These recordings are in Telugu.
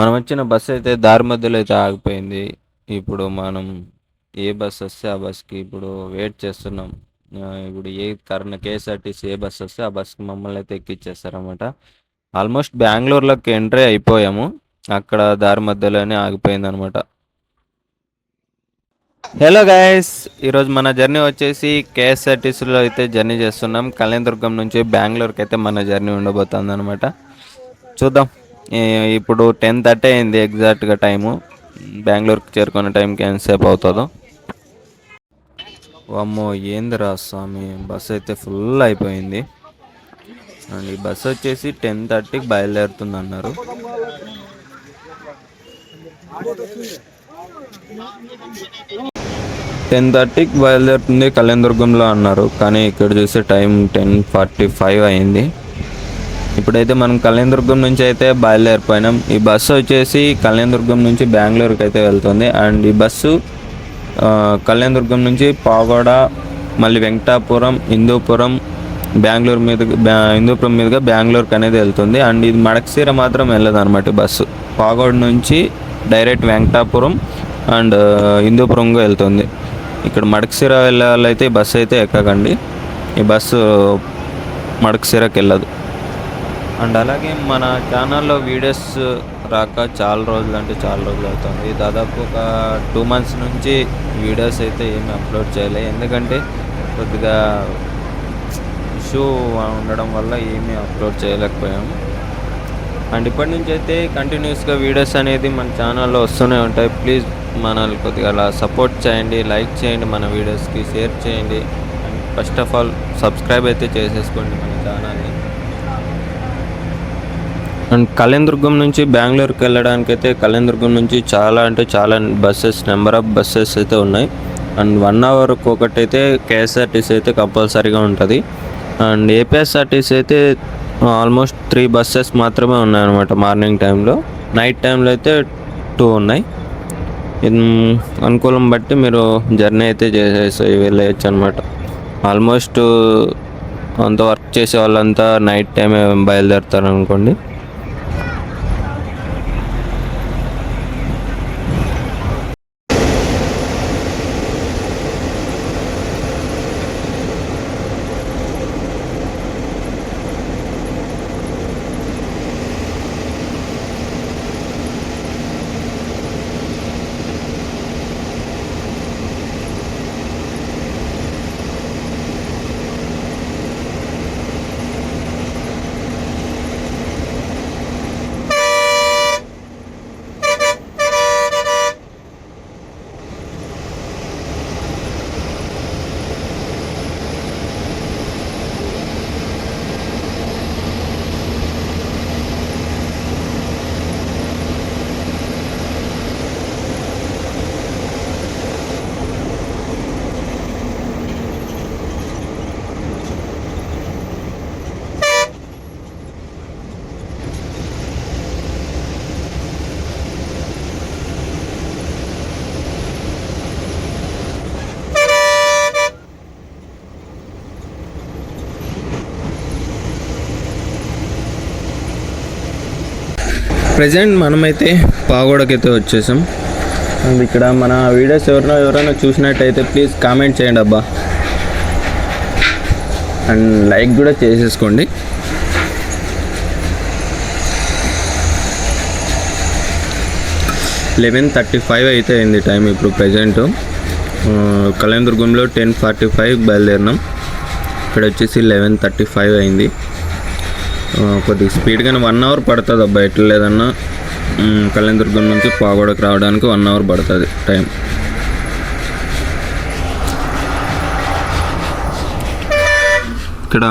మనం వచ్చిన బస్సు అయితే దారి మధ్యలో అయితే ఆగిపోయింది. ఇప్పుడు మనం ఏ బస్ వస్తే ఆ బస్కి ఇప్పుడు వెయిట్ చేస్తున్నాం. ఇప్పుడు ఏ కరెంట్ కేఎస్ఆర్టీసీ ఏ బస్ వస్తే ఆ బస్కి మమ్మల్ని అయితే ఎక్కిచ్చేస్తారన్నమాట. ఆల్మోస్ట్ బెంగళూరులోకి ఎంట్రీ అయిపోయాము. అక్కడ దారి మధ్యలోనే ఆగిపోయింది అనమాట హలో గాయస్ ఈరోజు మన జర్నీ వచ్చేసి కేఎస్ఆర్టీసీలో అయితే జర్నీ చేస్తున్నాం. కళ్యాణదుర్గం నుంచి బెంగళూరుకి అయితే మన జర్నీ ఉండబోతుంది అనమాట చూద్దాం. ఇప్పుడు టెన్ థర్టీ అయింది ఎగ్జాక్ట్గా టైము బెంగళూరుకి చేరుకునే టైంకి ఎంతసేపు అవుతుందో. అమ్మో ఏందిరా స్వామి బస్ అయితే ఫుల్ అయిపోయింది. అండ్ ఈ బస్ వచ్చేసి టెన్ థర్టీకి బయలుదేరుతుంది అన్నారు టెన్ థర్టీకి బయలుదేరుతుంది కళ్యాణదుర్గంలో అన్నారు. కానీ ఇక్కడ చూసే టైం టెన్ ఫార్టీ ఫైవ్ అయింది. ఇప్పుడైతే మనం కళ్యాణదుర్గం నుంచి అయితే బయలుదేరిపోయినాం. ఈ బస్సు వచ్చేసి కళ్యాణదుర్గం నుంచి బెంగళూరుకి అయితే వెళ్తుంది. అండ్ ఈ బస్సు ఆ, కళ్యాణదుర్గం నుంచి పాగోడ మళ్ళీ వెంకటాపురం హిందూపురం బెంగళూరు మీద హిందూపురం మీదుగా బెంగళూరుకి అనేది వెళ్తుంది. అండ్ ఇది మడక్సీర మాత్రం వెళ్ళదు అనమాట బస్సు. పాగోడ నుంచి డైరెక్ట్ వెంకటాపురం అండ్ హిందూపురంగా వెళ్తుంది. ఇక్కడ మడకసీర వెళ్ళాలైతే ఈ బస్సు అయితే ఎక్కకండి. ఈ బస్సు మడకసీరకి వెళ్ళదు అండ్ అలాగే మన ఛానల్లో వీడియోస్ రాక చాలా రోజులు అంటే చాలా రోజులు అవుతుంది. దాదాపు ఒక టూ మంత్స్ నుంచి వీడియోస్ అయితే ఏమి అప్లోడ్ చేయలే. ఎందుకంటే కొద్దిగా ఇష్యూ ఉండడం వల్ల ఏమీ అప్లోడ్ చేయలేకపోయాము. అండ్ ఇప్పటి నుంచి అయితే కంటిన్యూస్గా వీడియోస్ అనేది మన ఛానల్లో వస్తూనే ఉంటాయి. ప్లీజ్ మనల్ని కొద్దిగా అలా సపోర్ట్ చేయండి లైక్ చేయండి మన వీడియోస్కి షేర్ చేయండి. And first of all subscribe అయితే చేసేసుకోండి మన ఛానల్ని. అండ్ కళ్యాణదుర్గం నుంచి బెంగళూరుకి వెళ్ళడానికి అయితే కళ్యాణదుర్గం నుంచి చాలా అంటే చాలా బస్సెస్ నెంబర్ ఆఫ్ బస్సెస్ అయితే ఉన్నాయి. అండ్ వన్ అవర్కి ఒకటి అయితే కేఎస్ఆర్టీసీ అయితే కంపల్సరీగా ఉంటుంది. అండ్ ఏపీఎస్ఆర్టీసీ అయితే ఆల్మోస్ట్ త్రీ బస్సెస్ మాత్రమే ఉన్నాయన్నమాట మార్నింగ్ టైంలో. నైట్ టైంలో అయితే టూ ఉన్నాయి. ఇది అనుకూలం బట్టి మీరు జర్నీ అయితే చేసేసి వెళ్ళేయచ్చు అనమాట ఆల్మోస్ట్ అంత వర్క్ చేసే వాళ్ళంతా నైట్ టైమే బయలుదేరుతారు అనుకోండి ప్రజెంట్ మనమైతే పాగోడకైతే వచ్చేసాం. అండ్ ఇక్కడ మన వీడియోస్ ఎవరైనా ఎవరైనా చూసినట్టయితే ప్లీజ్ కామెంట్ చేయండి అబ్బా. అండ్ లైక్ కూడా చేసేసుకోండి. లెవెన్ థర్టీ ఫైవ్ అయితే అయింది టైం ఇప్పుడు ప్రజెంట్. కళ్యాణదుర్గంలో టెన్ ఫార్టీ ఫైవ్ బయలుదేరినాం. ఇక్కడ వచ్చేసి లెవెన్ థర్టీ ఫైవ్ అయింది. కొద్దిగా స్పీడ్గానే వన్ అవర్ పడుతుంది అబ్బా ఎట్లా లేదన్నా. మ్, కళ్యాణదుర్గం నుంచి పాగోడకు రావడానికి వన్ అవర్ పడుతుంది టైం ఇక్కడ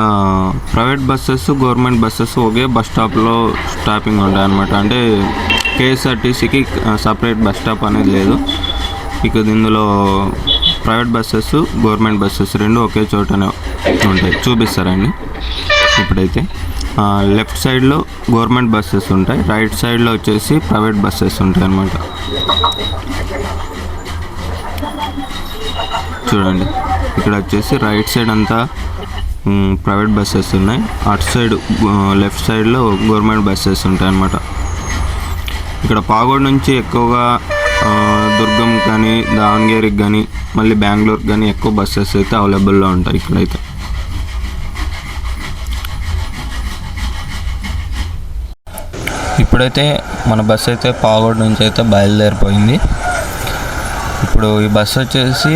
ప్రైవేట్ బస్సెస్ గవర్నమెంట్ బస్సెస్ ఒకే బస్ స్టాప్లో స్టాపింగ్ ఉంటాయి అనమాట అంటే కేఎస్ఆర్టీసీకి సపరేట్ బస్ స్టాప్ అనేది లేదు. ఇక ఇందులో ప్రైవేట్ బస్సెస్ గవర్నమెంట్ బస్సెస్ రెండు ఒకే చోటనే ఉంటాయి. చూపిస్తారండి ఇప్పుడైతే. లెఫ్ట్ సైడ్లో గవర్నమెంట్ బస్సెస్ ఉంటాయి. రైట్ సైడ్లో వచ్చేసి ప్రైవేట్ బస్సెస్ ఉంటాయి అన్నమాట. చూడండి. ఇక్కడ వచ్చేసి రైట్ సైడ్ అంతా ప్రైవేట్ బస్సెస్ ఉన్నాయి. అటు సైడ్ లెఫ్ట్ సైడ్లో గవర్నమెంట్ బస్సెస్ ఉంటాయి అన్నమాట. ఇక్కడ పాగోడ్ నుంచి ఎక్కువగా దుర్గం కానీ దావణగిరికి కానీ మళ్ళీ బెంగళూరుకి కానీ ఎక్కువ బస్సెస్ అయితే అవైలబుల్లో ఉంటాయి ఇక్కడైతే. ఇప్పుడైతే మన బస్ అయితే పాగోడ్ నుంచి అయితే బయలుదేరిపోయింది. ఇప్పుడు ఈ బస్సు వచ్చేసి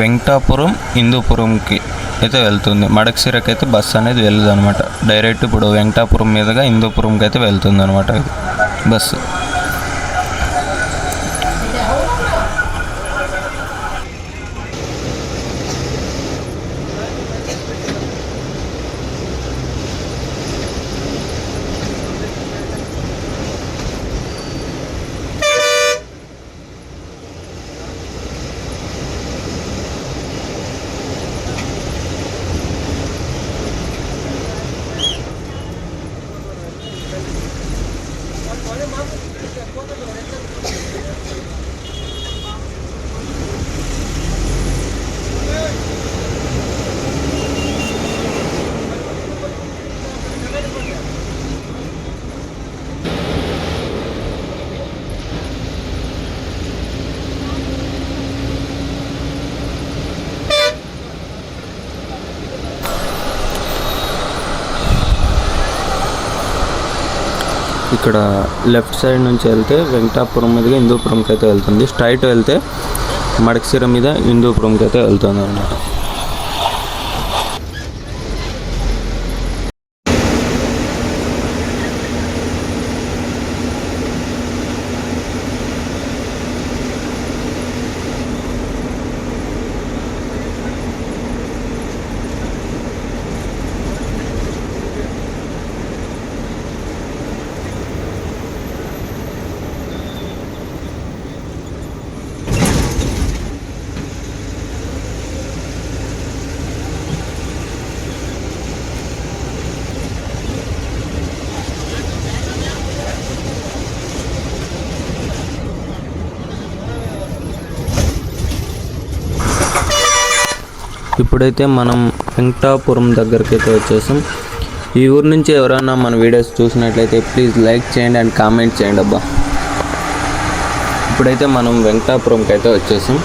వెంకటాపురం హిందూపురంకి అయితే వెళ్తుంది. మడక్సిరకి అయితే బస్సు అనేది వెళ్ళదు అనమాట డైరెక్ట్ ఇప్పుడు వెంకటాపురం మీదుగా హిందూపురంకి అయితే వెళ్తుంది అనమాట బస్సు. ఇక్కడ లెఫ్ట్ సైడ్ నుంచి వెళ్తే వెంకటాపురం మీదుగా హిందూపురంకి అయితే వెళ్తుంది. స్ట్రైట్ వెళ్తే మడకసిర మీద హిందూపురంకి అయితే వెళ్తుంది అన్నమాట. ఇప్పుడైతే మనం వెంకటాపురం దగ్గరికి అయితే వచ్చేసాం. ఈ ఊరు నుంచి ఎవరైనా మన వీడియోస్ చూసినట్లయితే ప్లీజ్ లైక్ చేయండి అండ్ కామెంట్ చేయండి అబ్బా. ఇప్పుడైతే మనం వెంకటాపురంకి అయితే వచ్చేసాం.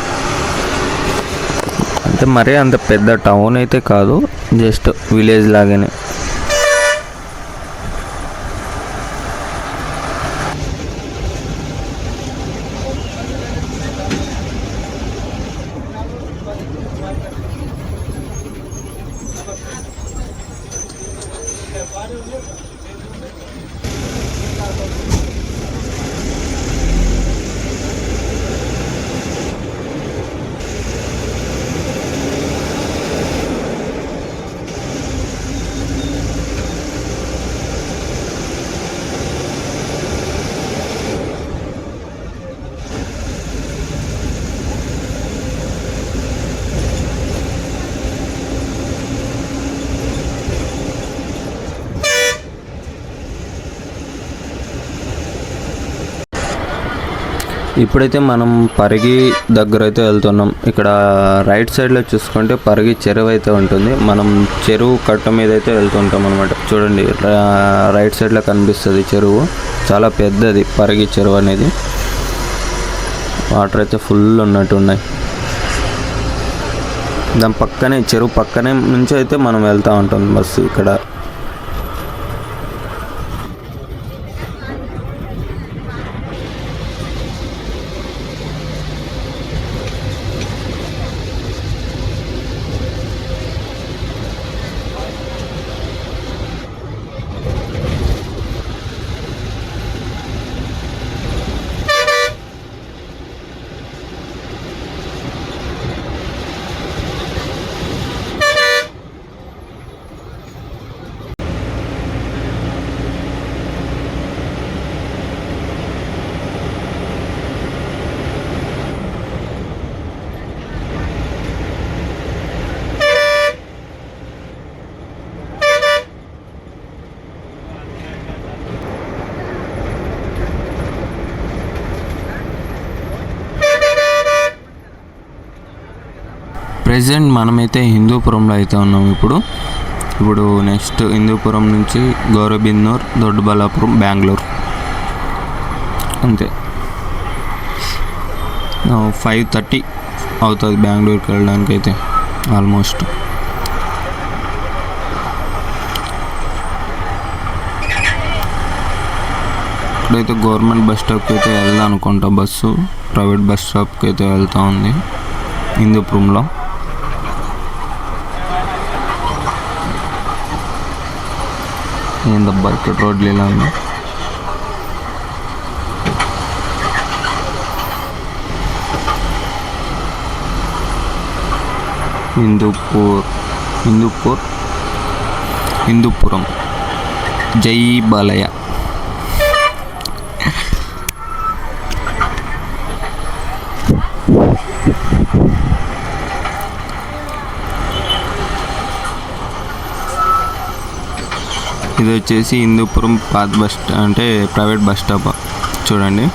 అంటే మరీ అంత పెద్ద టౌన్ అయితే కాదు జస్ట్ విలేజ్ లాగానే. ఇప్పుడైతే మనం పరిగి దగ్గర అయితే వెళ్తున్నాం. ఇక్కడ రైట్ సైడ్లో చూసుకుంటే పరిగి చెరువు అయితే ఉంటుంది. మనం చెరువు కట్ట మీద అయితే వెళ్తుంటాం అనమాట చూడండి రైట్ సైడ్లో కనిపిస్తుంది చెరువు. చాలా పెద్దది పరిగి చెరువు అనేది. వాటర్ అయితే ఫుల్ ఉన్నట్టు ఉన్నాయి దాని పక్కనే చెరువు పక్కనే నుంచి అయితే మనం వెళ్తూ ఉంటాం బస్సు ఇక్కడ. ప్రజెంట్ మనమైతే హిందూపురంలో అయితే ఉన్నాం ఇప్పుడు. ఇప్పుడు నెక్స్ట్ హిందూపురం నుంచి గౌరబిన్నూర్ దొడ్డబల్లాపురం బెంగళూరు. అంతే. ఫైవ్ థర్టీ అవుతుంది బెంగళూరుకి వెళ్ళడానికి అయితే ఆల్మోస్ట్ ఇప్పుడైతే గవర్నమెంట్ బస్ స్టాప్కి అయితే వెళ్దాం అనుకుంటా బస్సు. ప్రైవేట్ బస్ స్టాప్కి అయితే వెళ్తా ఉంది హిందూపురంలో. ఏందబ్బా ఇక్కడ రోడ్లు ఇలా ఉంది హిందూపూర్ హిందూపూర్ ఇది వచ్చేసి హిందూపురం పాత బస్ అంటే ప్రైవేట్ బస్ స్టాప్. చూడండి.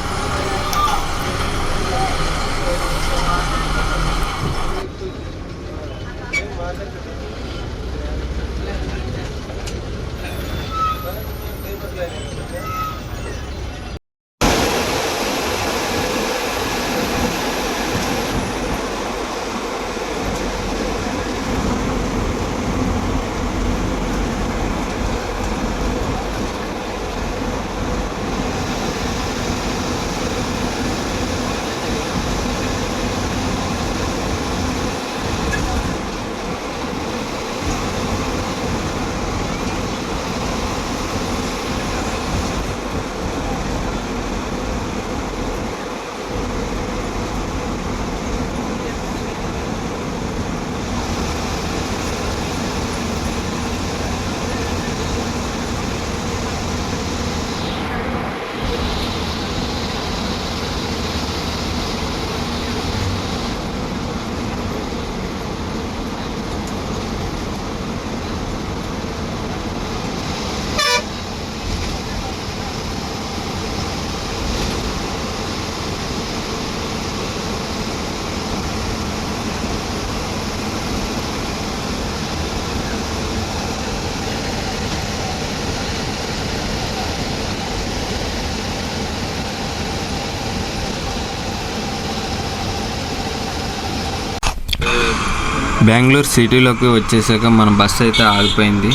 బెంగళూరు సిటీలోకి వచ్చేసాక మన బస్సు అయితే ఆగిపోయింది.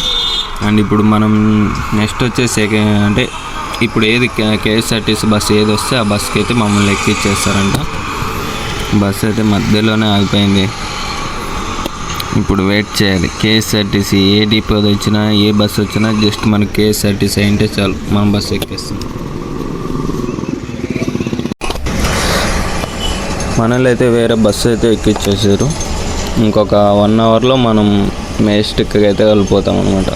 అండ్ ఇప్పుడు మనం నెక్స్ట్ వచ్చేసి అంటే ఇప్పుడు ఏది కేఎస్ఆర్టీసీ బస్సు ఏది వస్తే ఆ బస్సుకి అయితే మమ్మల్ని ఎక్కిచ్చేస్తారంట. బస్సు అయితే మధ్యలోనే ఆగిపోయింది. ఇప్పుడు వెయిట్ చేయాలి. కేఎస్ఆర్టీసీ ఏ డిపో వచ్చినా ఏ బస్సు వచ్చినా జస్ట్ మనకి కేఎస్ఆర్టీసీ అయింటే చాలు. మన బస్సు ఎక్కేస్తాం. మనల్ని అయితే వేరే బస్సు అయితే ఎక్కిచ్చేసారు. ఇంకొక వన్ అవర్లో మనం మేస్టిక్కి అయితే వెళ్ళిపోతాం అనమాట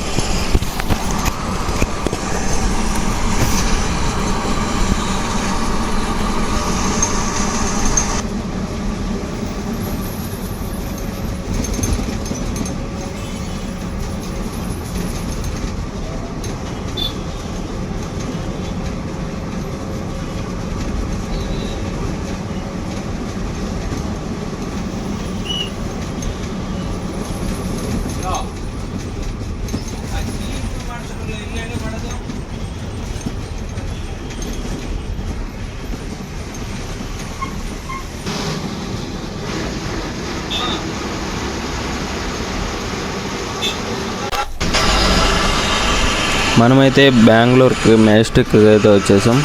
మనమైతే బెంగళూరుకి మెజెస్టిక్ అయితే వచ్చేసాం.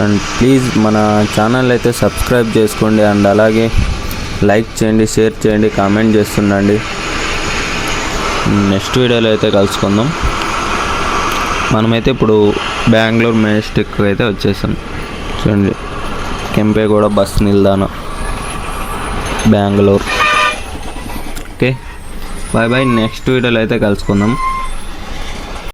అండ్ ప్లీజ్ మన ఛానల్ అయితే సబ్స్క్రైబ్ చేసుకోండి అండ్ అలాగే లైక్ చేయండి షేర్ చేయండి కామెంట్ చేస్తుండండి. నెక్స్ట్ వీడియోలో అయితే కలుసుకుందాం. మనమైతే ఇప్పుడు బెంగళూరు మెజెస్టిక్ అయితే వచ్చేసాం. చూడండి Kempegowda bus నిల్దానం. Bengaluru. Okay bye bye next వీడియోలో అయితే కలుసుకుందాం.